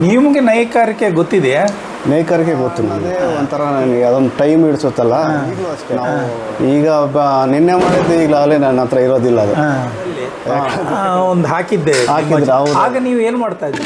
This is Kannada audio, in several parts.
ನಿಮಗೆ ನೈಕಾರಿಕೆ ಗೊತ್ತಿದೆಯಾ? ನೇಕಾರಿಕೆ ಗೊತ್ತು ನನಗೆ ಒಂಥರ ನನಗೆ ಅದೊಂದು ಟೈಮ್ ಹಿಡಿಸುತ್ತಲ್ಲ. ನಾವು ಈಗ ಬ- ನಿನ್ನೆ ಮಾಡಿದ್ದು ಈಗಲೇ ನನ್ನ ಹತ್ರ ಇರೋದಿಲ್ಲ ಅದು. ಒಂದು ಹಾಕಿದ್ದೆ. ಹಾಕಿದ್ರೆ ಹೌದು. ಆಗ ನೀವು ಏನು ಮಾಡ್ತಾ ಇದ್ರಿ?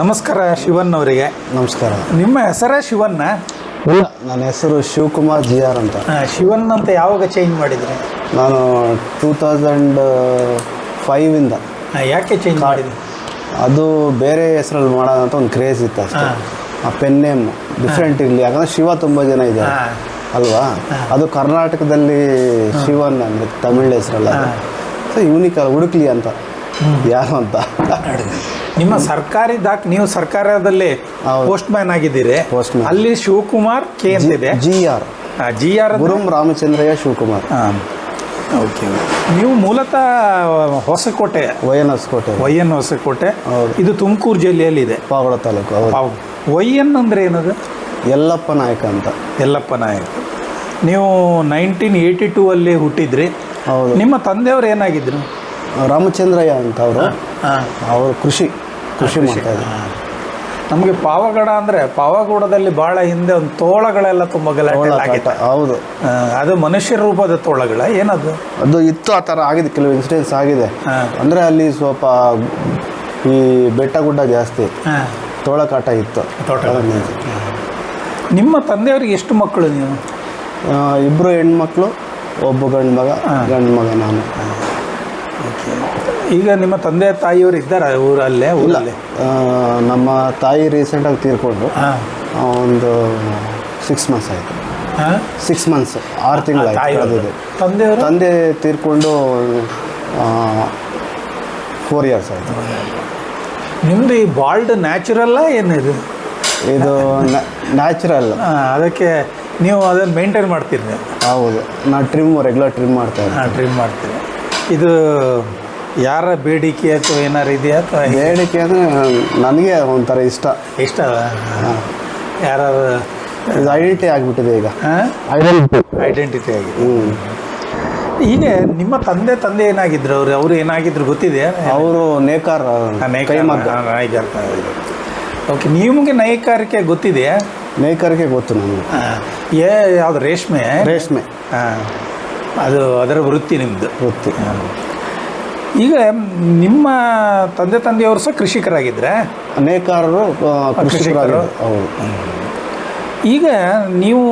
ನಮಸ್ಕಾರ ಶಿವನ್ ಅವರಿಗೆ ನಮಸ್ಕಾರ. ನಿಮ್ಮ ಹೆಸರೇ ಶಿವನ್ನ? ಇಲ್ಲ ನನ್ನ ಹೆಸರು ಶಿವಕುಮಾರ್ ಜಿ ಆರ್ ಅಂತ. ಆ, ಶಿವನ್ ಅಂತ ಯಾವಾಗ ಚೇಂಜ್ ಮಾಡಿದ್ರಿ? ನಾನು ಟೂ ತೌಸಂಡ್ ಫೈವಿಂದ ಆ, ಯಾಕೆ ಚೇಂಜ್ ಮಾಡಿದ್ರಿ? ಅದು ಬೇರೆ ಹೆಸರಲ್ಲಿ ಮಾಡೋಣ ಅಂತ ಒಂದು ಕ್ರೇಜ್ ಇತ್ತು ಅಷ್ಟೇ. ಆ ಪೆನ್ ನೇಮ್ ಡಿಫ್ರೆಂಟ್ ಇರಲಿ ಯಾಕಂದ್ರೆ ಶಿವ ತುಂಬ ಜನ ಇದ್ದಾರೆ. ಹಾ. ಅಲ್ವಾ? ಅದು ಕರ್ನಾಟಕದಲ್ಲಿ ಶಿವನ್ ಅಂದರೆ ತಮಿಳ್ ಹೆಸರಲ್ಲ ಸೊ ಯೂನಿಕ್ ಅಲ್ಲ ಹುಡುಕ್ಲಿ ಅಂತ. ಯಾರು ಅಂತ. ನಿಮ್ಮ ಸರ್ಕಾರಿ ದಾಖ ನೀವು ಸರ್ಕಾರದಲ್ಲಿ. ಪೋಸ್ಟ್ ಮ್ಯಾನ್ ಆಗಿದ್ದೀರಿ. Postman. ಅಲ್ಲಿ ಶಿವಕುಮಾರ್ ಕೆ ಅಂತಿದೆ ಜಿ ಆರ್ ಜಿ ಆರ್ ಗುರುಂ ರಾಮಚಂದ್ರಯ್ಯ ಶಿವಕುಮಾರ್. ಓಕೆ ನೀವು ಮೂಲತಃ Hosakote. Y N Hosakote. Y N Hosakote ಹೌದು. ಇದು ತುಮಕೂರು ಜಿಲ್ಲೆಯಲ್ಲಿ ಇದೆ ಪಾವಳ ತಾಲೂಕು ಹೌದು. ವೈ ಎನ್ ಅಂದರೆ ಏನದು? ಯಲ್ಲಪ್ಪ ನಾಯಕ ಅಂತ. ಯಲ್ಲಪ್ಪ ನಾಯಕ. ನೀವು ನೈನ್ಟೀನ್ ಏಯ್ಟಿ ಟೂ ಅಲ್ಲಿ ಹುಟ್ಟಿದ್ರಿ. ಹೌದು. ನಿಮ್ಮ ತಂದೆಯವರು ಏನಾಗಿದ್ರು? ರಾಮಚಂದ್ರಯ್ಯ ಅಂತ ಅವರು. ಅವರು ಕೃಷಿ. ಕೃಷಿ ಮಾಡ್ತಾ ನಮಗೆ ಪಾವಗಡ ಅಂದರೆ ಪಾವಗೂಡದಲ್ಲಿ ಭಾಳ ಹಿಂದೆ ಒಂದು ತೋಳಗಳೆಲ್ಲ ತುಂಬ ಗಲಾಟೆ ಆಗಿತ್ತು. ಹೌದು. ಅದು ಮನುಷ್ಯ ರೂಪದ ತೋಳಗಳ ಏನದು? ಅದು ಇತ್ತು ಆ ಥರ ಆಗಿದೆ ಕೆಲವು ಇನ್ಸಿಡೆನ್ಸ್ ಆಗಿದೆ. ಅಂದರೆ ಅಲ್ಲಿ ಸ್ವಲ್ಪ ಈ ಬೆಟ್ಟ ಗುಡ್ಡ ಜಾಸ್ತಿ. ತೋಳ ಕಾಟ ಇತ್ತು. ನಿಮ್ಮ ತಂದೆಯವ್ರಿಗೆ ಎಷ್ಟು ಮಕ್ಕಳು ನೀವು? ಇಬ್ಬರು ಹೆಣ್ಮಕ್ಳು ಒಬ್ಬ ಗಂಡು ಮಗ ಗಂಡು ಮಗ ನಾನು. ಈಗ ನಿಮ್ಮ ತಂದೆ ತಾಯಿಯವರು ಇದ್ದಾರ ಊರಲ್ಲೇ ಊರಲ್ಲೇ? ನಮ್ಮ ತಾಯಿ ರೀಸೆಂಟಾಗಿ ತೀರ್ಕೊಂಡ್ರು. ಒಂದು ಸಿಕ್ಸ್ ಮಂತ್ಸ್ ಆಯಿತು. ಸಿಕ್ಸ್ ಮಂತ್ಸ್ ಆರು ತಿಂಗಳಾಯ್ತು ಕಳೆದಿದೆ ತಂದೆಯವರು? ತಂದೆ ತೀರ್ಕೊಂಡು ಫೋರ್ ಇಯರ್ಸ್ ಆಯಿತು. ನಿಮ್ದು ಈ ಬಾಲ್ಡ್ ನ್ಯಾಚುರಲ್ಲ ಏನಿದು ಇದು? ನ್ಯಾಚುರಲ್ ಅದಕ್ಕೆ ನೀವು ಅದನ್ನು ಮೇಂಟೈನ್ ಮಾಡ್ತೀರಿ ಹೌದು. ನಾನು ಟ್ರಿಮ್ ರೆಗ್ಯುಲರ್ ಟ್ರಿಮ್ ಮಾಡ್ತಾ ಟ್ರಿಮ್ ಮಾಡ್ತೀನಿ ಇದು ಯಾರ ಬೇಡಿಕೆ ಅಥವಾ ಏನಾರು ಇದೆಯಾ ಅಥವಾ ಬೇಡಿಕೆ ಅಂದರೆ ನನಗೆ ಒಂಥರ ಇಷ್ಟ. ಇಷ್ಟ ಯಾರು ಇದು ಐಡೆಂಟಿ ಆಗಿಬಿಟ್ಟಿದೆ ಈಗ. ಐಡೆಂಟಿ ಐಡೆಂಟಿಟಿ ಆಗಿದೆ. ಹ್ಞೂ ಈಗ ನಿಮ್ಮ ತಂದೆ ತಂದೆ ಏನಾಗಿದ್ರು? ಅವರು ಅವರು ಏನಾಗಿದ್ರು ಗೊತ್ತಿದೆ ಅವರು ನೇಕಾರ ಓಕೆ ನಿಮಗೆ ನೇಕಾರಿಕೆ ಗೊತ್ತಿದೆಯಾ? ನೇಕಾರಿಕೆ ಗೊತ್ತು ನನಗೆ. ಏ ಯಾವುದು ರೇಷ್ಮೆ? ರೇಷ್ಮೆ. ಹಾಂ. ಅದು ಅದರ ವೃತ್ತಿ ನಿಮ್ಮದು ವೃತ್ತಿ. ಈಗ ನಿಮ್ಮ ತಂದೆ ತಂದೆಯವರು ಸಹ ಕೃಷಿಕರಾಗಿದ್ದರೆ ಅನೇಕಾರರು ಕೃಷಿಕರು. ಹೌದು. ಈಗ ನೀವು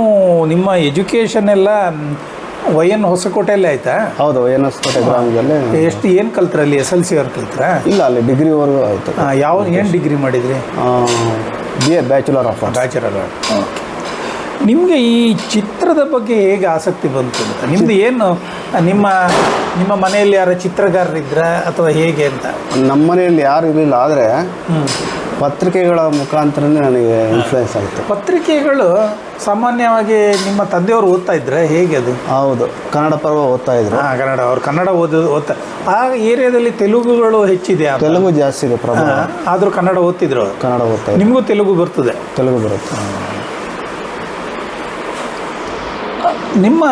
ನಿಮ್ಮ ಎಜುಕೇಷನ್ ಎಲ್ಲ ವೈ ಎನ್ ಹೊಸಕೋಟೆಯಲ್ಲೇ ಆಯ್ತಾ? ಹೌದು ಎನ್ ಹೊಸಕೋಟೆ ಕೋಟೆ ಗ್ರಾಮದಲ್ಲಿ. ಎಷ್ಟು ಏನು ಕಲ್ತ್ರಲ್ಲಿ ಎಸ್ ಎಲ್ ಸಿ ಅವ್ರು ಕಲ್ತ್ರ? ಇಲ್ಲ ಅಲ್ಲಿ ಡಿಗ್ರಿವರೆಗೂ ಆಯಿತು. ಯಾವ ಏನು ಡಿಗ್ರಿ ಮಾಡಿದ್ರಿ? B A bachelor of bachelor bachelor ನಿಮಗೆ ಈ ಚಿತ್ರದ ಬಗ್ಗೆ ಹೇಗೆ ಆಸಕ್ತಿ ಬಂತು ಅಂತ? ನಿಮ್ದು ಏನು ನಿಮ್ಮ ನಿಮ್ಮ ಮನೆಯಲ್ಲಿ ಯಾರ ಚಿತ್ರಗಾರರಿದ್ರ ಅಥವಾ ಹೇಗೆ ಅಂತ? ನಮ್ಮ ಮನೆಯಲ್ಲಿ ಯಾರು ಇರಲಿಲ್ಲ ಆದರೆ ಪತ್ರಿಕೆಗಳ ಮುಖಾಂತರನೇ ನನಗೆ ಇನ್ಫ್ಲುಯೆನ್ಸ್ ಆಯಿತು. ಪತ್ರಿಕೆಗಳು ಸಾಮಾನ್ಯವಾಗಿ ನಿಮ್ಮ ತಂದೆಯವರು ಓದ್ತಾ ಇದ್ರೆ ಹೇಗೆ ಅದು? ಹೌದು ಕನ್ನಡ ಪರ್ವ ಓದ್ತಾ ಇದ್ರು. ಹಾಂ ಕನ್ನಡ ಅವ್ರು ಕನ್ನಡ ಓದೋದು ಓದ್ತಾ ಆ ಏರಿಯಾದಲ್ಲಿ ತೆಲುಗುಗಳು ಹೆಚ್ಚಿದೆ ತೆಲುಗು ಜಾಸ್ತಿ ಇದೆ ಪ್ರಭಾವ ಆದರೂ ಕನ್ನಡ ಓದ್ತಿದ್ರು ಅವ್ರು. ಕನ್ನಡ ಓದ್ತಾ ಇದ್ರು. ನಿಮಗೂ ತೆಲುಗು ಬರ್ತದೆ. ತೆಲುಗು ಬರುತ್ತೆ. ನಿಮ್ಮ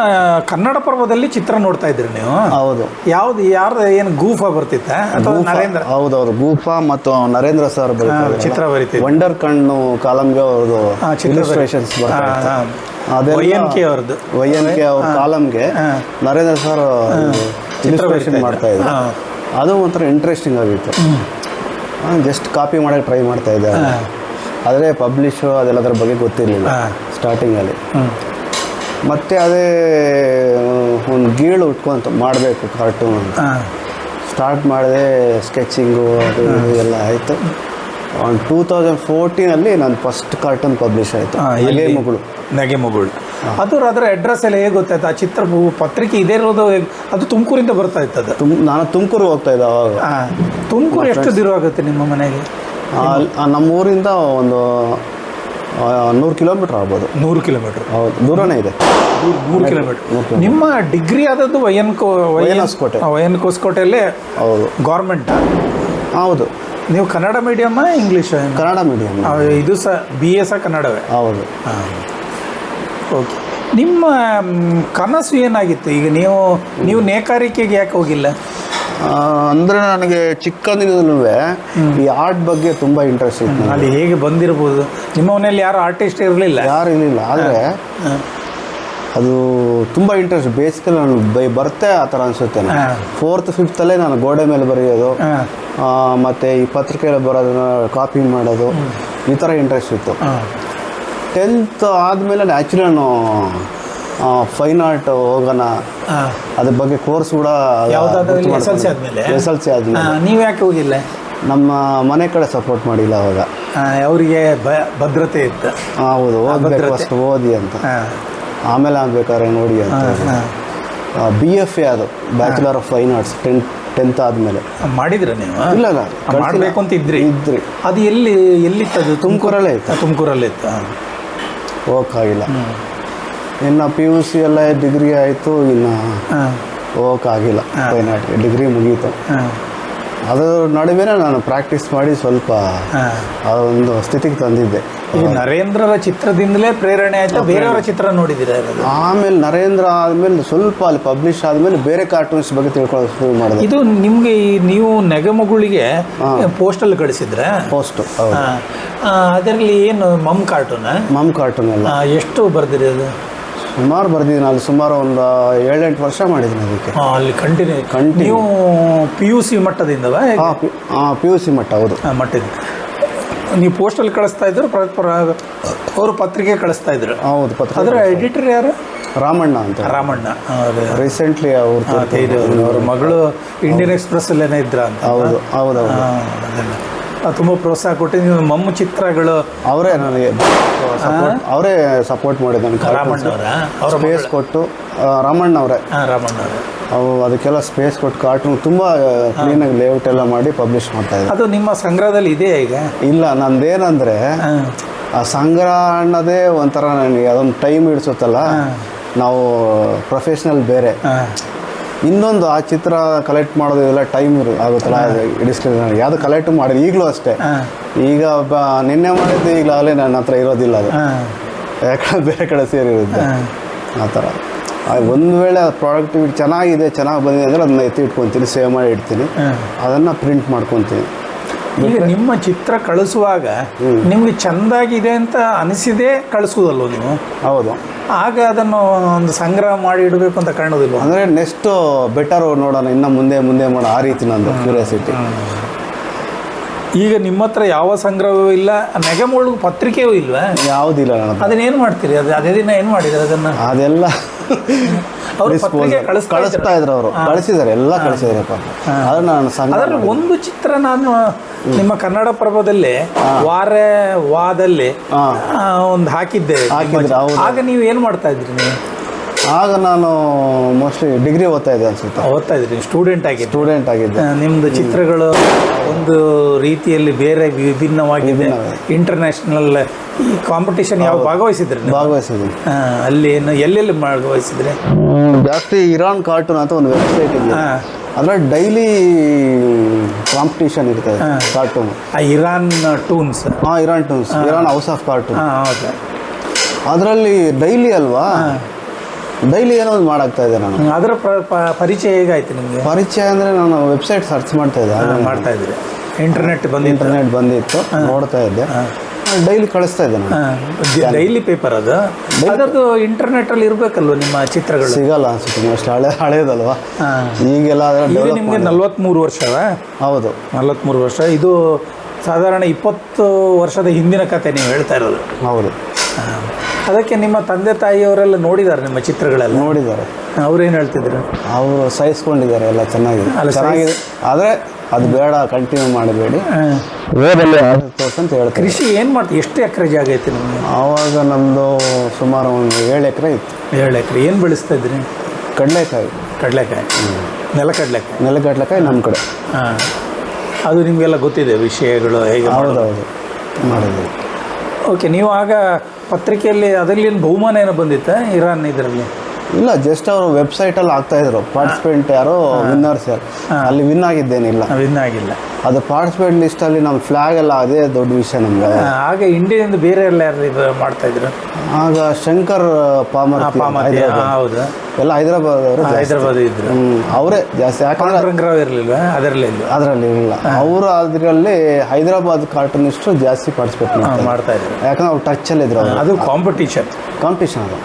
ಕನ್ನಡ ಪರ್ವದಲ್ಲಿ ಚಿತ್ರ ನೋಡ್ತಾ ಇದ್ರಿ ನೀವು? ಹೌದು. ಯಾವ್ದು ಯಾರ್ದು ಏನು ಗೂಫ ಬರ್ತಿತ್ತ? ಅಥವಾ ಹೌದು ನರೇಂದ್ರ? ಹೌದೌದು. ಗೂಫ ಮತ್ತು ನರೇಂದ್ರ ಸರ್ ಚಿತ್ರ ಬರೀತಿ ವಂಡರ್ ಕಣ್ಣು ಕಾಲಮ್ಗೆ ಅವ್ರದ್ದು ಇಲಿಸ್ಟ್ರೇಷನ್ಸ್. ಅದೆಲ್ಲ ವೈ ಎನ್ ಕೆ ಅವ್ರದ್ದು. ವೈ ಎನ್ ಕೆ ಅವ್ರ ಕಾಲಮ್ಗೆ ನರೇಂದ್ರ ಸರ್ ಇಲಿಸ್ಟ್ರೇಷನ್ ಮಾಡ್ತಾ ಇದ್ರು. ಅದು ಒಂಥರ ಇಂಟ್ರೆಸ್ಟಿಂಗ್ ಆಗಿತ್ತು. ಜಸ್ಟ್ ಕಾಪಿ ಮಾಡಕ್ಕೆ ಟ್ರೈ ಮಾಡ್ತಾ ಇದ್ದೆ. ಆದರೆ ಪಬ್ಲಿಷು ಅದೆಲ್ಲದರ ಬಗ್ಗೆ ಗೊತ್ತಿರಲಿಲ್ಲ. ಸ್ಟಾರ್ಟಿಂಗಲ್ಲಿ. ಮತ್ತೆ ಅದೇ ಒಂದು ಗೀಳು ಉಟ್ಕೊಂತ ಮಾಡಬೇಕು ಕಾರ್ಟೂನ್ ಅಂತ. ಸ್ಟಾರ್ಟ್ ಮಾಡಿದೆ ಸ್ಕೆಚಿಂಗು ಅದು ಇದು ಎಲ್ಲ ಆಯಿತು. ಒಂದು ಟೂ ತೌಸಂಡ್ ಫೋರ್ಟೀನಲ್ಲಿ ನಾನು ಫಸ್ಟ್ ಕಾರ್ಟೂನ್ ಪಬ್ಲಿಷ್ ಆಯಿತು. ಎಲೆ? ಮಗಳು. ನಗೆ ಮಗಳು. ಅದು ಅದರ ಅಡ್ರೆಸ್ ಎಲ್ಲ ಹೇಗೆ ಗೊತ್ತಾಯ್ತು? ಆ ಚಿತ್ರ ಪತ್ರಿಕೆ ಇದೇ ಇರೋದು ಅದು ತುಮಕೂರಿಂದ ಬರ್ತಾ ಇತ್ತು ಅದು. ತುಮ್ ನಾನು ತುಮಕೂರು ಹೋಗ್ತಾ ಇದ್ದೆ ಅವಾಗ. ತುಮಕೂರು ಎಷ್ಟು ದೂರ ಆಗುತ್ತೆ ನಿಮ್ಮ ಮನೆಗೆ? ನಮ್ಮ ನಮ್ಮೂರಿಂದ ಒಂದು ನೂರು ಕಿಲೋಮೀಟ್ರ್ ಆಗ್ಬೋದು. ನೂರು ಕಿಲೋಮೀಟರ್. ಹೌದು ದೂರನೇ ಇದೆ. ನೂರು ಕಿಲೋಮೀಟರ್. ನಿಮ್ಮ ಡಿಗ್ರಿ ಆದದ್ದು ವಯನ್ಕೋ ಕೋ ವೈ.ಎನ್. ಹೊಸಕೋಟೆ. ವೈಎನ್ ಕೋಸ್ಕೋಟೆಯಲ್ಲೇ ಹೌದು. ಗೌರ್ಮೆಂಟ್? ಹೌದು. ನೀವು ಕನ್ನಡ ಮೀಡಿಯಮ್ಮ ಇಂಗ್ಲೀಷ್ ಕನ್ನಡ ಮೀಡಿಯಮ್ ಇದು ಸಹ ಬಿ ಎ ಸಹ ಕನ್ನಡವೇ? ಹೌದು. ಓಕೆ. ನಿಮ್ಮ ಕನಸು ಏನಾಗಿತ್ತು? ಈಗ ನೀವು ನೀವು ನೇಕಾರಿಕೆಗೆ ಯಾಕೆ ಹೋಗಿಲ್ಲ? ಅಂದ್ರೆ ನನಗೆ ಚಿಕ್ಕಂದಿನೂ ಈ ಆರ್ಟ್ ಬಗ್ಗೆ ತುಂಬ ಇಂಟ್ರೆಸ್ಟ್ ಇತ್ತು. ಅಲ್ಲಿ ಹೇಗೆ ಬಂದಿರ್ಬೋದು? ನಿಮ್ಮ ಮನೆಯಲ್ಲಿ ಯಾರು ಆರ್ಟಿಸ್ಟ್ ಇರಲಿಲ್ಲ? ಯಾರು ಇರಲಿಲ್ಲ ಆದರೆ ಅದು ತುಂಬ ಇಂಟ್ರೆಸ್ಟ್ ಬೇಸಿಕಲಿ ನಾನು ಬೈ ಬರ್ತೆ ಆ ಥರ ಅನಿಸುತ್ತೆ ಫೋರ್ತ್ ಫಿಫ್ತಲ್ಲೇ ನಾನು ಗೋಡೆ ಮೇಲೆ ಬರೆಯೋದು. ಮತ್ತೆ ಈ ಪತ್ರಿಕೆಯಲ್ಲಿ ಬರೋದನ್ನ ಕಾಪಿ ಮಾಡೋದು. ಈ ಥರ ಇಂಟ್ರೆಸ್ಟ್ ಇತ್ತು. ಟೆಂತ್ ಆದಮೇಲೆ ಆ್ಯಕ್ಚುಲಿ ನಾನು ಫೈನ್ ಆರ್ಟ್ ಹೋಗೋಣ. ಅದ್ರ ಬಗ್ಗೆ ಕೋರ್ಸ್ ಕೂಡ ಎಸ್ ಎಲ್ ಸಿ ಆದಮೇಲೆ ಎಸ್ ಎಲ್ ಸಿ ಆದಮೇಲೆ. ನೀವು ಯಾಕೆ ಹೋಗಿಲ್ಲ? ನಮ್ಮ ಮನೆ ಕಡೆ ಸಪೋರ್ಟ್ ಮಾಡಿಲ್ಲ ಅವಾಗ. ಅವರಿಗೆ ಭದ್ರತೆ ಇತ್ತು? ಹೌದು. ಓದಬೇಕು. ಅಷ್ಟು ಓದಿ ಅಂತ. ಆಮೇಲೆ ಆಗ್ಬೇಕಾದ್ರೆ ನೋಡಿ ಅಂತ ಬಿ ಎಫ್ ಎ ಅದು bachelor of fine arts tenth tenth ಆದಮೇಲೆ. ಮಾಡಿದ್ರೆ ನೀವು? ಇಲ್ಲ ಇಲ್ಲ. ಮಾಡಬೇಕು ಮಾಡ್ಬೇಕು ಅಂತ ಇದ್ರಿ. ಇದ್ರಿ. ಅದು ಎಲ್ಲಿ ಎಲ್ಲಿತ್ತು ಅದು ತುಮಕೂರಲ್ಲೇ ಇತ್ತು. ತುಮಕೂರಲ್ಲೇ ಇತ್ತು? ಹೋಗೋಕ್ಕಾಗಿಲ್ಲ ಇನ್ನು ಪಿ ಯು ಸಿ ಎಲ್ಲ ಡಿಗ್ರಿ ಆಯಿತು ಇನ್ನು ಹೋಗೋಕ್ಕಾಗಿಲ್ಲ. ಫೈನ್ ಡಿಗ್ರಿ ಮುಗೀತು. ಹಾಂ. ನಡುವೆ ನಡುವೆನೇ ನಾನು ಪ್ರಾಕ್ಟೀಸ್ ಮಾಡಿ ಸ್ವಲ್ಪ ಒಂದು ಸ್ಥಿತಿಗೆ ತಂದಿದ್ದೆ. ನರೇಂದ್ರರ ಚಿತ್ರದಿಂದಲೇ ಪ್ರೇರಣೆ ಆಯಿತು? ಬೇರೆಯವರ ಚಿತ್ರ ನೋಡಿದ್ದೀರಾ ಆಮೇಲೆ ನರೇಂದ್ರ ಆದಮೇಲೆ ಸ್ವಲ್ಪ ಅಲ್ಲಿ ಪಬ್ಲಿಷ್ ಆದಮೇಲೆ ಬೇರೆ ಕಾರ್ಟೂನ್ಸ್ ಬಗ್ಗೆ ತಿಳ್ಕೊಳ್ಳೋಕೆ ಶುರು ಮಾಡಿದೆ. ಇದು ನಿಮಗೆ ಈ ನೀವು ನೆಗಮಗುಳಿಗೆ ಪೋಸ್ಟಲ್ಲಿ ಕಳಿಸಿದ್ರೆ? ಪೋಸ್ಟ್ ಅದರಲ್ಲಿ ಏನು ಮಮ್ ಕಾರ್ಟೂನ್ ಮಮ್ ಕಾರ್ಟೂನ್ ಎಲ್ಲ. ಎಷ್ಟು ಬರ್ದಿರಿ ಅದು? ಸುಮಾರು ಬರ್ದಿದ್ದೀನಿ. ಅಲ್ಲಿ ಸುಮಾರು ಒಂದು ಏಳೆಂಟು ವರ್ಷ ಮಾಡಿದ್ದೀನಿ ಅದಕ್ಕೆ. ಆ, ಅಲ್ಲಿ ಕಂಟಿನ್ಯೂ ಕಂಟಿನ್ಯೂ ನೀವು ಪಿ ಯು ಸಿ ಮಟ್ಟದಿಂದವಾ? ಹೇಗೆ? ಹಾಂ ಪಿ ಯು ಸಿ ಮಟ್ಟ ಹೌದು. ಮಟ್ಟದಿಂದ ನೀವು ಪೋಸ್ಟಲ್ಲಿ ಕಳಿಸ್ತಾ ಇದ್ರು ಪ್ರ- ಪ್ರ- ಅವರು ಪತ್ರಿಕೆ ಕಳಿಸ್ತಾ ಇದ್ರು? ಹೌದು ಪತ್ರಿಕೆ ಅದರ ಎಡಿಟರ್ ಯಾರು? ರಾಮಣ್ಣ ಅಂತ. ರಾಮಣ್ಣ. ರೀಸೆಂಟ್ಲಿ ಅವ್ರು ಇದು ಅವ್ರ ಮಗಳು ಇಂಡಿಯನ್ ಎಕ್ಸ್ಪ್ರೆಸ್ ಅಲ್ಲೇನೇ ಇದ್ರ ಅಂತ. ಹೌದು ಹೌದು ಹೌದು. ಆ, ಅದೆಲ್ಲ. ತುಂಬ ಪ್ರೋತ್ಸಾಹ ಕೊಟ್ಟು ನೀವು ಮಮ್ಮ ಚಿತ್ರಗಳು. ಅವರೇ ನನಗೆ ಸಪೋರ್ಟ್ ಅವರೇ ಸಪೋರ್ಟ್ ಮಾಡಿದ್ದು ನನಗೆ ರಾಮಣ್ಣ ಅವರ ಅವರ ಸ್ಪೇಸ್ ಕೊಟ್ಟು ರಾಮಣ್ಣ ಅವರೇ ರಾಮಣ್ಣ ಅವರು ಅವು ಅದಕ್ಕೆಲ್ಲ ಸ್ಪೇಸ್ ಕೊಟ್ಟು ಕಾರ್ಟೂನ್ ತುಂಬ ಕ್ಲೀನಾಗಿ ಲೇಔಟ್ ಎಲ್ಲ ಮಾಡಿ ಪಬ್ಲಿಷ್ ಮಾಡ್ತಾ ಇದ್ದಾರೆ. ಅದು ನಿಮ್ಮ ಸಂಗ್ರಹದಲ್ಲಿ ಇದೆಯಾ ಈಗ? ಇಲ್ಲ ನಂದೇನಂದ್ರೆ ಆ, ಆ ಸಂಗ್ರಹ ಅನ್ನೋದೇ ಒಂಥರ ನನಗೆ ಅದೊಂದು ಟೈಮ್ ಹಿಡಿಸುತ್ತಲ್ಲ. ನಾವು ಪ್ರೊಫೆಷ್ನಲ್ ಬೇರೆ. ಇನ್ನೊಂದು ಆ ಚಿತ್ರ ಕಲೆಕ್ಟ್ ಮಾಡೋದು ಎಲ್ಲ ಟೈಮ್ ಆಗುತ್ತಲ್ಲ ಇಡಿಸ್ಲಿಲ್ಲ ನನಗೆ ಯಾವುದು ಕಲೆಕ್ಟ್ ಮಾಡಿದ್ರು ಈಗಲೂ ಅಷ್ಟೇ. ಈಗ ಬ ನಿನ್ನೆ ಮಾಡಿದ್ದು ಈಗಲೇ ನನ್ನ ಹತ್ರ ಇರೋದಿಲ್ಲ ಅದು. ಯಾಕಂದ್ರೆ ಬೇರೆ ಕಡೆ ಸೇರಿರುತ್ತೆ. ಆ. ಥರ. ಒಂದು ವೇಳೆ ಪ್ರಾಡಕ್ಟಿವಿಟಿ ಚೆನ್ನಾಗಿದೆ ಚೆನ್ನಾಗಿ ಬಂದಿದೆ ಅಂದರೆ ಅದನ್ನ ಎತ್ತಿ ಇಟ್ಕೊತೀನಿ ಸೇವ್ ಮಾಡಿ ಇಡ್ತೀನಿ. ಅದನ್ನು ಪ್ರಿಂಟ್ ಮಾಡ್ಕೊತೀನಿ. ಈಗ ನಿಮ್ಮ ಚಿತ್ರ ಕಳಿಸುವಾಗ ನಿಮ್ಗೆ ಚೆಂದಾಗಿದೆ ಅಂತ ಅನಿಸಿದೆ ಕಳಿಸೋದಲ್ವ ನೀವು? ಹೌದು. ಆಗ ಅದನ್ನು ಒಂದು ಸಂಗ್ರಹ ಮಾಡಿ ಇಡಬೇಕು ಅಂತ ಕಾಣೋದಿಲ್ಲ ಅಂದರೆ ನೆಕ್ಸ್ಟ್ ಬೆಟರ್ ನೋಡೋಣ ಇನ್ನು ಮುಂದೆ ಮುಂದೆ ಮಾಡೋ ಆ ರೀತಿ ನಂದು ಕ್ಯೂರಿಯಾಸಿಟಿ ಈಗ ನಿಮ್ಮ ಹತ್ರ ಯಾವ ಸಂಗ್ರಹವೂ ಇಲ್ಲ ನೆಗಮೂಳು ಪತ್ರಿಕೆಯೂ ಇಲ್ವಾ? ಯಾವುದಿಲ್ಲ ಅದನ್ನ ಏನ್ ಅದನ್ನೇನು ಮಾಡ್ತೀರಿ? ಅದು ಅದೇ ದಿನ ಏನು ಮಾಡಿದ್ರೆ ಅದನ್ನು? ಅದೆಲ್ಲ ಕಳಿಸ್ತಾ ಇದ್ರು. ಅವರು. ಕಳಿಸಿದ್ದಾರೆ ಎಲ್ಲ ಕಳಿಸಿದ್ದಾರೆ ಪಾಪ ಆದ್ರೆ ನಾನು ಅದರಲ್ಲಿ ಒಂದು ಚಿತ್ರ ನಾನು ನಿಮ್ಮ ಕನ್ನಡ ಪ್ರಭದಲ್ಲಿ ವಾರ ವಾದಲ್ಲಿ ಒಂದು ಹಾಕಿದ್ದೆ. ಆಗ ನೀವು ಏನು ಮಾಡ್ತಾ ಇದ್ರಿ ನೀವು? ಆಗ ನಾನು ಮೋಸ್ಟ್ಲಿ ಡಿಗ್ರಿ ಓದ್ತಾ ಇದ್ದೆ ಅನ್ಸುತ್ತೆ. ಓದ್ತಾ ಇದ್ರಿ ಸ್ಟೂಡೆಂಟ್ ಆಗಿ ಸ್ಟೂಡೆಂಟ್ ಆಗಿದ್ದೆ. ನಿಮ್ದು ಚಿತ್ರಗಳು ಒಂದು ರೀತಿಯಲ್ಲಿ ಬೇರೆ ವಿಭಿನ್ನವಾಗಿದೆ. ಇಂಟರ್ನ್ಯಾಷನಲ್ ಈ ಕಾಂಪಿಟೇಷನ್ ಯಾವ ಭಾಗವಹಿಸಿದ್ರಿ ಆ, ಅಲ್ಲಿ ಏನು ಎಲ್ಲೆಲ್ಲಿ ಭಾಗವಹಿಸಿದ್ರಿ? ಜಾಸ್ತಿ ಇರಾನ್ ಕಾರ್ಟೂನ್ ಅಂತ ಒಂದು ವೆಬ್ಸೈಟ್ ಇದೆ. ಅದ್ರಲ್ಲಿ ಡೈಲಿ ಕಾಂಪಿಟೇಷನ್ ಇರ್ತದೆ ಕಾರ್ಟೂನ್ ಆ ಇರಾನ್ ಟೂನ್ಸ್ ಹಾಂ Iran toons Iran house of cartoon ಅದರಲ್ಲಿ ಡೈಲಿ ಅಲ್ವಾ? ಡೈಲಿ ಏನೋ ಒಂದು ಮಾಡಾಗ್ತಾ ಇದೆ ನಾನು ಅದರ ಪರಿಚಯ ಹೇಗಾಯ್ತು ನಿಮಗೆ? ಪರಿಚಯ ಅಂದರೆ ನಾನು ವೆಬ್ಸೈಟ್ ಸರ್ಚ್ ಮಾಡ್ತಾ ಇದ್ದೆ. ಮಾಡ್ತಾ ಇದ್ದೆ ಇಂಟರ್ನೆಟ್ ಬಂದು ಇಂಟರ್ನೆಟ್ ಬಂದಿತ್ತು. ನೋಡ್ತಾ ಇದ್ದೆ. ಡೈಲಿ ಕಳಿಸ್ತಾ ಇದ್ದೆ ನಾನು. ಡೈಲಿ ಪೇಪರ್ ಅದು? ಅದರದ್ದು ಇಂಟರ್ನೆಟ್ ಅಲ್ಲಿ ಇರಬೇಕಲ್ವ ನಿಮ್ಮ ಚಿತ್ರಗಳು? ಸಿಗಲ್ಲ ಅನ್ಸುತ್ತೆ ಅಷ್ಟು ಹಳೆ ಹಳೇದಲ್ವಾ? ಹಾ. ಈಗೆಲ್ಲ ನಿಮಗೆ ನಲ್ವತ್ಮೂರು ವರ್ಷವಾ? ಹೌದು. ನಲ್ವತ್ಮೂರು ವರ್ಷ. ಇದು ಸಾಧಾರಣ ಇಪ್ಪತ್ತು ವರ್ಷದ ಹಿಂದಿನ ಕತೆ ನೀವು ಹೇಳ್ತಾ ಇರೋದು. ಹೌದು. ಅದಕ್ಕೆ ನಿಮ್ಮ ತಂದೆ ತಾಯಿಯವರೆಲ್ಲ ನೋಡಿದ್ದಾರೆ ನಿಮ್ಮ ಚಿತ್ರಗಳೆಲ್ಲ? ನೋಡಿದ್ದಾರೆ. ಅವ್ರೇನು ಹೇಳ್ತಿದ್ರು? ಅವರು ಸಹಿಸ್ಕೊಂಡಿದ್ದಾರೆ ಎಲ್ಲ ಚೆನ್ನಾಗಿದೆ ಅಲ್ಲ, ಚೆನ್ನಾಗಿದೆ. ಆದರೆ ಅದು ಬೇಡ ಕಂಟಿನ್ಯೂ ಮಾಡಬೇಡಿ. ಓದಲ್ಲಿ ತೋರ್ಸು ಅಂತ ಹೇಳಿ ಕೃಷಿ ಏನು ಮಾಡ್ತೀವಿ ಎಷ್ಟು ಎಕರೆ ಜಾಗ ಐತಿ ನಿಮಗೆ? ಆವಾಗ ನಮ್ಮದು ಸುಮಾರು ಒಂದು ಏಳು ಎಕರೆ ಇತ್ತು. ಏಳು ಎಕರೆ. ಏನು ಬೆಳೆಸ್ತಾ ಇದ್ರಿ? ಕಡಲೆಕಾಯಿ. ಕಡಲೆಕಾಯಿ. ನೆಲ ಕಡಲೆಕಾಯಿ. ನೆಲಗಡ್ಲೆಕಾಯಿ ನಮ್ಮ ಕಡೆ. ಹಾಂ. ಅದು ನಿಮಗೆಲ್ಲ ಗೊತ್ತಿದೆ ವಿಷಯಗಳು ಹೇಗೆ ಮಾಡೋದು? ಹೌದೌದು ಮಾಡಿದ್ವಿ ಓಕೆ ನೀವು ಆಗ ಪತ್ರಿಕೆಯಲ್ಲಿ ಅದರಲ್ಲಿ ಏನು ಬಹುಮಾನ ಏನೋ ಬಂದಿತ್ತ? ಇರಾನ್ ಇದರಲ್ಲಿ. ಇಲ್ಲ ಜಸ್ಟ್ ಅವರು ವೆಬ್ಸೈಟ್ ಅಲ್ಲಿ ಆಗ್ತಾ ಇದ್ರು. ಪಾರ್ಟಿಸಿಪೆಂಟ್ ಯಾರೋ ವಿನ್ನರ್ಸ್ ಯಾರು ಅಲ್ಲಿ ವಿನ್ ಆಗಿದ್ದೇನಿಲ್ಲ. ವಿನ್ ಆಗಿಲ್ಲ. ಅದು ಪಾರ್ಟಿಸಿಪೆಂಟ್ ಲಿಸ್ಟಲ್ಲಿ ನಮ್ಮ ಫ್ಲಾಗ್ ಎಲ್ಲ ಅದೇ ದೊಡ್ಡ ವಿಷಯ ನಮ್ಗೆ. ಆಗ ಇಂಡಿಯಿಂದ ಬೇರೆ ಎಲ್ಲ ಯಾರು ಮಾಡ್ತಾ ಇದ್ರು? ಆಗ ಶಂಕರ್ ಪಾಮರ್ ಹೌದು. ಎಲ್ಲ ಹೈದರಾಬಾದ್ ಅವರು ಹೈದರಾಬಾದ್ ಇದ್ರು. ಅವರೇ ಜಾಸ್ತಿ. ಯಾಕಂದ್ರೆ ಇರಲಿಲ್ವಾ? ಅದರಲ್ಲಿ ಅದರಲ್ಲಿ ಇಲ್ಲ. ಅವರು ಅದರಲ್ಲಿ ಹೈದರಾಬಾದ್ ಕಾರ್ಟೂನಿಸ್ಟ್ ಜಾಸ್ತಿ ಪಾರ್ಟಿಸಿಪೇಟ್ ಮಾಡ್ತಾ ಇದ್ರು. ಯಾಕಂದ್ರೆ ಅವ್ರು ಟಚ್ಚಲ್ಲಿ ಇದ್ರು ಅವರು. ಅದು ಕಾಂಪಿಟೀಷನ್ ಕಾಂಪಿಟೇಷನ್ ಅದು.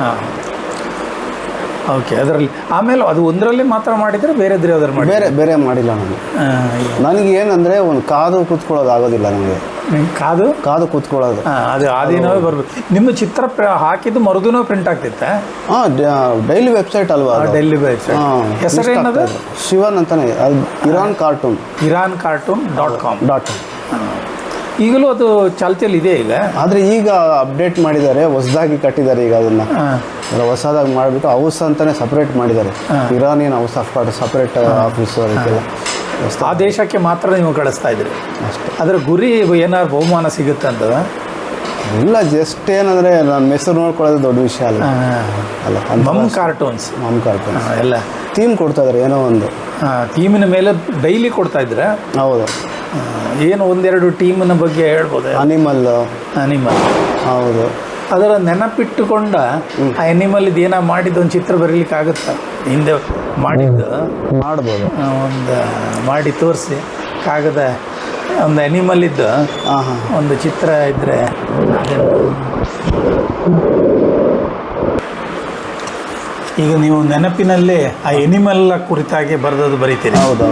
ಓಕೆ ಅದರಲ್ಲಿ. ಆಮೇಲೆ ಅದು ಒಂದರಲ್ಲಿ ಮಾತ್ರ ಮಾಡಿದ್ರೆ ಬೇರೆ ಯಾವ್ದಾರು ಮಾಡಿ ಬೇರೆ ಬೇರೆ ಮಾಡಿಲ್ಲ ನಾನು. ನನಗೆ ಏನಂದ್ರೆ ಒಂದು ಕಾದು ಕೂತ್ಕೊಳ್ಳೋದು ಆಗೋದಿಲ್ಲ ನನಗೆ ಕಾದು? ಕಾದು ಕೂತ್ಕೊಳ್ಳೋದು. ಹಾಂ ಅದು ಆದಿನವೇ ದಿನವೇ ಬರ್ಬೇಕು. ನಿಮ್ಮ ಚಿತ್ರ ಹಾಕಿದ್ದು ಮರುದಿನ ಪ್ರಿಂಟ್ ಆಗ್ತಿತ್ತೆ? ಹಾಂ ಡೈಲಿ ವೆಬ್ಸೈಟ್ ಅಲ್ವಾ ಡೈಲಿ ವೆಬ್ಸೈಟ್. ಹಾ, ಹೆಸರೇನದು ಇಷ್ಟ ಆಗ್ತಾ ಶಿವನ್ ಅಂತಾನೆ ಅದು Iran cartoon. Iran cartoon dot com. Dot ಈಗಲೂ ಅದು ಚಾಲ್ತಿಯಲ್ಲಿ ಇದೆ ಈಗ? ಆದರೆ ಈಗ ಅಪ್ಡೇಟ್ ಮಾಡಿದ್ದಾರೆ ಹೊಸದಾಗಿ ಕಟ್ಟಿದ್ದಾರೆ ಈಗ ಅದನ್ನ. ಹೊಸದಾಗಿ ಮಾಡಿಬಿಟ್ಟು ಹೌಸ್ ಅಂತಾನೆ ಸಪ್ರೇಟ್ ಮಾಡಿದ್ದಾರೆ. Iranian house of card separate office ಅದಕ್ಕೆಲ್ಲ ಆ ದೇಶಕ್ಕೆ ಮಾತ್ರ ನೀವು ಕಳಿಸ್ತಾ ಇದ್ರಿ ಅಷ್ಟೇ. ಅದರ ಗುರಿ ಏನಾದ್ರು ಬಹುಮಾನ ಸಿಗುತ್ತೆ ಅಂತ ಇಲ್ಲ ಜಸ್ಟ್ ಏನಂದ್ರೆ ನನ್ನ ಹೆಸರು ನೋಡ್ಕೊಳ್ಳೋದು ದೊಡ್ಡ ವಿಷಯ ಅಲ್ಲ. ಅಲ್ಲ ಮಮ್ ಕಾರ್ಟೂನ್ಸ್ ಮಮ್ ಕಾರ್ಟೂನ್ಸ್ ಎಲ್ಲ. ಥೀಮ್ ಕೊಡ್ತಾ ಇದ್ದಾರೆ ಏನೋ ಒಂದು. ಟೀಮಿನ ಮೇಲೆ ಡೈಲಿ ಕೊಡ್ತಾ ಇದ್ರೆ ಹೌದು. ಏನು ಒಂದೆರಡು ಟೀಮಿನ ಬಗ್ಗೆ ಹೇಳ್ಬೋದು? ಅನಿಮಲ್ ಅನಿಮಲ್ ಹೌದು. ಅದರ ನೆನಪಿಟ್ಟುಕೊಂಡ ಆ ಅನಿಮಲ್ ಇದೇನ ಮಾಡಿದ ಮಾಡಿದ್ದು ಒಂದು ಚಿತ್ರ ಬರೀಲಿಕ್ಕೆ ಆಗುತ್ತಾ? ಹಿಂದೆ ಮಾಡಿದ್ದು? ಮಾಡ್ಬೋದು. ಒಂದು ಮಾಡಿ ತೋರಿಸಿ. ಕಾಗದ ಒಂದು ಅನಿಮಲ್ ಇದ್ದು ಒಂದು ಚಿತ್ರ ಇದ್ರೆ ಈಗ ನೀವು ನೆನಪಿನಲ್ಲೇ ಆ ಎನಿಮಲ್ ಕುರಿತಾಗಿ ಬರೆದದ್ದು ಬರೀತೀರಿ. ಹೌದು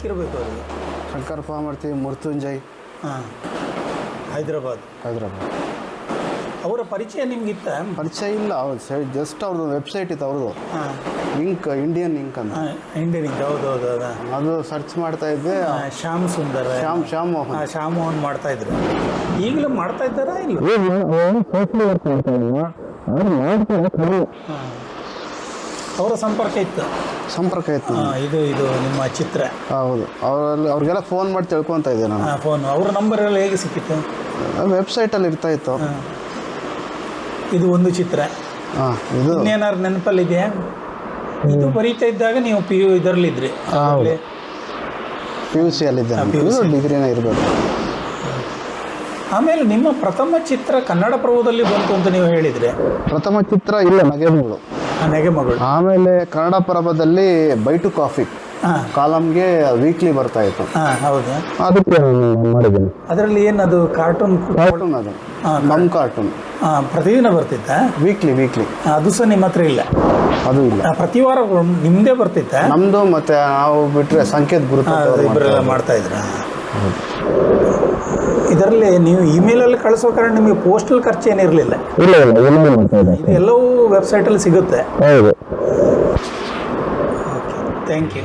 ಸಿಕ್ಕಿರಬೇಕು ಅವರಿಗೆ. ಶಂಕರ್ ಮಾಡ್ತೀವಿ ಮೃತ್ಯುಂಜಯ್. ಹಾಂ ಹೈದರಾಬಾದ್. ಹೈದ್ರಾಬಾದ್. ಅವರ ಪರಿಚಯ ನಿಮ್ಗಿತ್ತ? ಪರಿಚಯ ಇಲ್ಲ ಅವ್ರು ಜಸ್ಟ್ ಅವ್ರದ್ದು ವೆಬ್ಸೈಟ್ ಇತ್ತು ಅವ್ರದ್ದು. ಹಾಂ. ಇಂಕ್ ಇಂಡಿಯನ್ ಇಂಕ್ ಅಂತ. ಇಂಡಿಯನ್ ಹೌದು ಹೌದು ಹೌದಾ ಅದು ಸರ್ಚ್ ಮಾಡ್ತಾ ಇದ್ದೆ. ಆ, ಶ್ಯಾಮ್ ಸುಂದರ್. ಶ್ಯಾಮ್ ಶ್ಯಾಮ್ ಮೋಹನ್. ಆ, ಶ್ಯಾಮ್ ಮೋಹನ್ ಮಾಡ್ತಾ ಇದ್ರು. ಈಗಲೂ ಮಾಡ್ತಾ ಇದ್ದಾರಾ ಇಲ್ಲ? ಸೋಷಿಯಲ್ ವರ್ಕ್ ಮಾಡ್ತಾ ಅವ್ರು ಮಾಡ್ತಾರೆ ಅವರ ಸಂಪರ್ಕ ಇತ್ತು? ಸಂಪರ್ಕ ಇತ್ತು ಆ, ಇದು ಇದು ನಿಮ್ಮ ಚಿತ್ರ. ಹೌದು. ಅವರಲ್ಲಿ ಅವ್ರಿಗೆಲ್ಲ ಫೋನ್ ಮಾಡಿ ತಿಳ್ಕೊತ ಇದ್ದೆ ನಾನು. ಫೋನ್ ಅವ್ರ ನಂಬರ್ ಎಲ್ಲ ಹೇಗೆ ಸಿಕ್ಕಿತ್ತು? ವೆಬ್ಸೈಟಲ್ಲಿ ಇರ್ತಾ ಇತ್ತು. ಇದು ಒಂದು ಚಿತ್ರ. ಹಾಂ ಇದು. ಇನ್ನೇನಾದ್ರು ನೆನಪಲ್ಲಿದೆಯಾ? ಇದು ಬರೀತಾ ಇದ್ದಾಗ ನೀವು ಪಿ ಯು ಇದರಲ್ಲಿದ್ರಿ. ಪಿ ಯು ಸಿಯಲ್ಲಿದ್ದೆ ಅಲ್ಲಿ ನಾನು. ಇರ್ಬೋದು ಇದು ಡಿಗ್ರಿನೇ ಇರಬೇಕು. ಆಮೇಲೆ ನಿಮ್ಮ ಪ್ರಥಮ ಚಿತ್ರ ಕನ್ನಡ ಪ್ರಭುದಲ್ಲಿ ಬಂತು ಅಂತ ನೀವು ಹೇಳಿದ್ರೆ? ಪ್ರಥಮ ಚಿತ್ರ ಇಲ್ಲ ನಗೆಮಗಳು ಆ ನೆಗೆ ಮಗಳು ಆಮೇಲೆ ಕನ್ನಡ ಪರಬದಲ್ಲಿ ಬೈಟು ಕಾಫಿ. ಕಾಲಮ್ಗೆ ವೀಕ್ಲಿ ಬರ್ತಾ ಇತ್ತು. ಹೌದಾ. ಅದಕ್ಕೆ ಮಾಡಿದ್ದೀನಿ. ಅದರಲ್ಲಿ ಏನದು ಕಾರ್ಟೂನ್ ಕಾರ್ಟೂನ್ ಅದು. ನಮ್ಮ ನಮ್ ಕಾರ್ಟೂನ್ ಪ್ರತಿದಿನ ಬರ್ತಿತ್ತ? ವೀಕ್ಲಿ ವೀಕ್ಲಿ ಅದು ಸಹ ನಿಮ್ಮ ಹತ್ರ ಇಲ್ಲ. ಅದು ಇಲ್ಲ. ಪ್ರತಿ ವಾರ ನಿಮ್ಮದೇ ಬರ್ತಿತ್ತ? ನಮ್ದು ಮತ್ತೆ ನಾವು ಬಿಟ್ರೆ ಸಂಕೇತ್ ಮಾಡ್ತಾ ಮಾಡ್ತಾ ಇದ್ರ? ಇದರಲ್ಲಿ ನೀವು ಇಮೇಲಲ್ಲಿ ಕಳಿಸೋ ಕಾರಣ ನಿಮಗೆ ಪೋಸ್ಟಲ್ ಖರ್ಚು ಏನಿರಲಿಲ್ಲ ಇಲ್ಲ ಇಲ್ಲ ಎಲ್ಲವೂ ಮಾಡ್ತಾ ಅಲ್ಲಿ ಇದು ಎಲ್ಲವೂ ವೆಬ್ಸೈಟಲ್ಲಿ ಸಿಗುತ್ತೆ. ಹೌದು. Thank you